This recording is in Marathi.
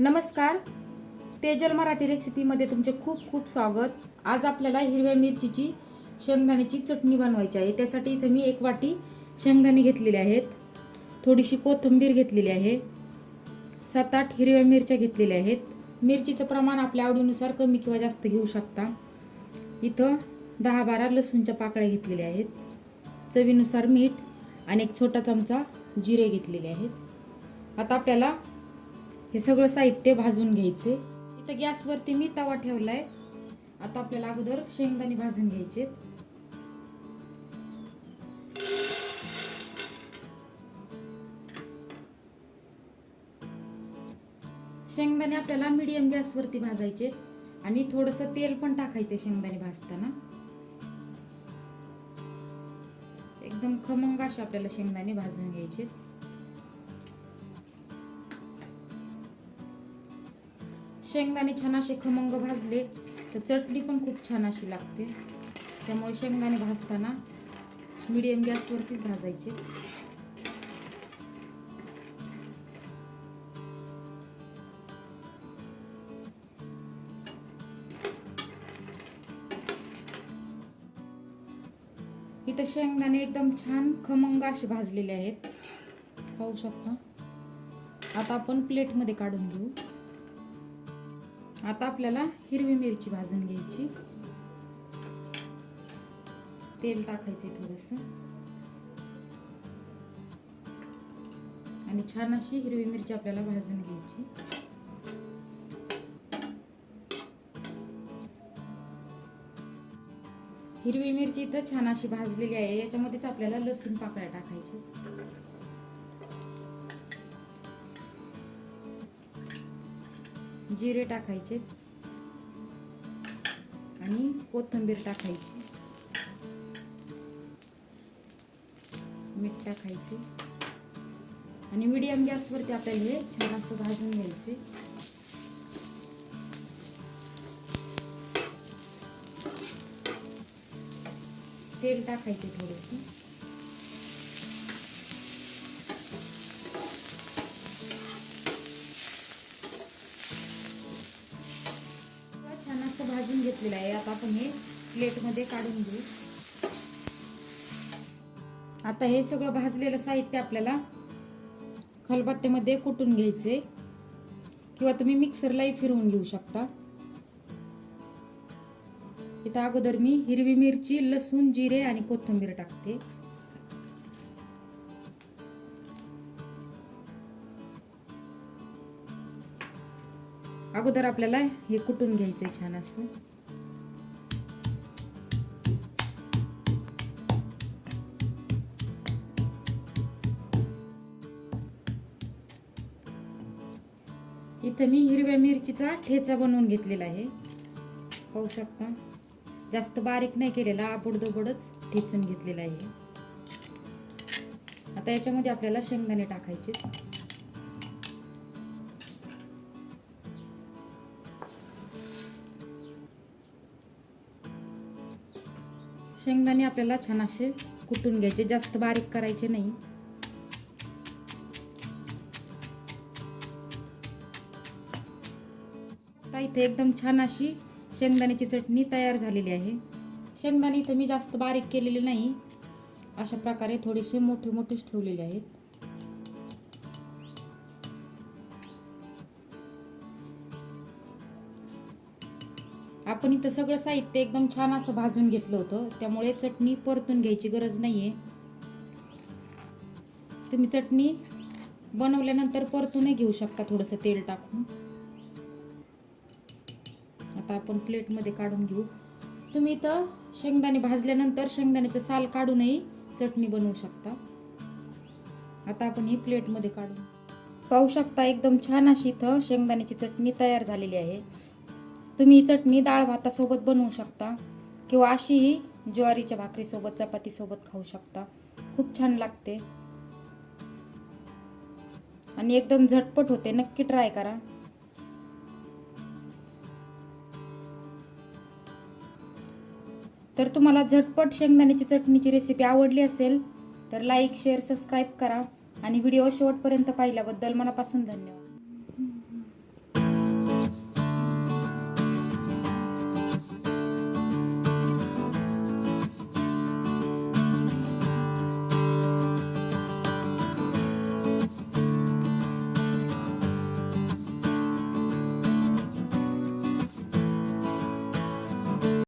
नमस्कार. तेजल मराठी रेसिपीमध्ये तुमचे खूप खूप स्वागत. आज आपल्याला हिरव्या मिरचीची शेंगदाण्याची चटणी बनवायची आहे. त्यासाठी इथं मी एक वाटी शेंगदाणे घेतलेले आहेत. थोडीशी कोथिंबीर घेतलेली आहे. सात आठ हिरव्या मिरच्या घेतलेल्या आहेत. मिरचीचं प्रमाण आपल्या आवडीनुसार कमी किंवा जास्त घेऊ शकता. इथं दहा बारा लसूणच्या पाकळ्या घेतलेल्या आहेत. चवीनुसार मीठ आणि एक छोटा चमचा जिरे घेतलेले आहेत. आता आपल्याला हे सगळं साहित्य भाजून घ्यायचे. इथं गॅसवरती मी तवा ठेवलाय. आता आपल्याला अगोदर शेंगदाणे भाजून घ्यायचे शेंगदाणे आपल्याला मीडियम गॅसवरती भाजायचे आणि थोडंसं तेल पण टाकायचे शेंगदाणे भाजताना. एकदम खमंग असे आपल्याला शेंगदाणे भाजून घ्यायचे शेंगदाणे छान असे खमंग भाजले तर चटणी पण खूप छान अशी लागते. त्यामुळे शेंगदाणे भाजताना मिडियम गॅसवरतीच भाजायचे. इथं शेंगदाणे एकदम छान खमंग असे भाजलेले आहेत. पाहू शकता. आता आपण प्लेटमध्ये काढून घेऊ. आता आपल्याला हिरवी मिरची भाजून घ्यायची. तेल टाकायचे थोडस. आणि छान अशी हिरवी मिरची आपल्याला भाजून घ्यायची. हिरवी मिरची इथं छान अशी भाजलेली आहे. याच्यामध्येच आपल्याला लसूण पाकळ्या टाकायच्या. जिरे टाकायचे. आणि कोथिंबीर टाकायची. मीठ टाकायचे. आणि मिडियम गॅसवरती आपल्याला हे छान असं भाजून घ्यायचे. तेल टाकायचे थोडेसे. छान भाजून घेतलेलं आहे. आता आपण हे प्लेटमध्ये काढून घेऊ. आता हे सगळं भाजलेलं साहित्य आपल्याला खलबत्त्यामध्ये कुटून घ्यायचे किंवा तुम्ही मिक्सरलाही फिरवून घेऊ शकता. इथं अगोदर मी हिरवी मिरची लसूण जिरे आणि कोथिंबीर टाकते. अगोदर आपल्याला हे कुटून आहे छान असं. इथं मी हिरव्या मिरचीचा ठेचा बनवून घेतलेला आहे. पाहू शकता. जास्त बारीक नाही केलेला आबडदोबडच ठेचून घेतलेला आहे. आता याच्यामध्ये आपल्याला शेंगदाणे टाकायचे शेंगदाणे आपल्याला छान असे कुटून घ्यायचे जास्त बारीक करायचे नाही. आता इथे एकदम छान अशी शेंगदाण्याची चटणी तयार झालेली आहे. शेंगदाणे इथं मी जास्त बारीक केलेली नाही. अशा प्रकारे थोडेसे मोठे मोठेच ठेवलेले आहेत. आपण इथं सगळं साहित्य एकदम छान असं भाजून घेतलं होतं. त्यामुळे चटणी परतून घ्यायची गरज नाही आहे तुम्ही चटणी बनवल्यानंतर परतूनही घेऊ शकता थोडंसं तेल टाकून. आता आपण प्लेटमध्ये काढून घेऊ. तुम्ही इथं शेंगदाणे भाजल्यानंतर शेंगदाण्याचं साल काढूनही चटणी बनवू शकता. आता आपण ही प्लेटमध्ये काढू पाहू शकता एकदम छान अशी इथं शेंगदाण्याची चटणी तयार झालेली आहे. तुम्ही ही चटणी डाळ भातासोबत बनवू शकता किंवा अशीही ज्वारीच्या भाकरीसोबत चपातीसोबत खाऊ शकता. खूप छान लागते. आणि एकदम झटपट होते. नक्की ट्राय करा. तर तुम्हाला झटपट शेंगदाण्याची चटणीची रेसिपी आवडली असेल तर लाईक शेअर सबस्क्राईब करा. आणि व्हिडिओ शेवटपर्यंत पाहिल्याबद्दल मनापासून धन्यवाद.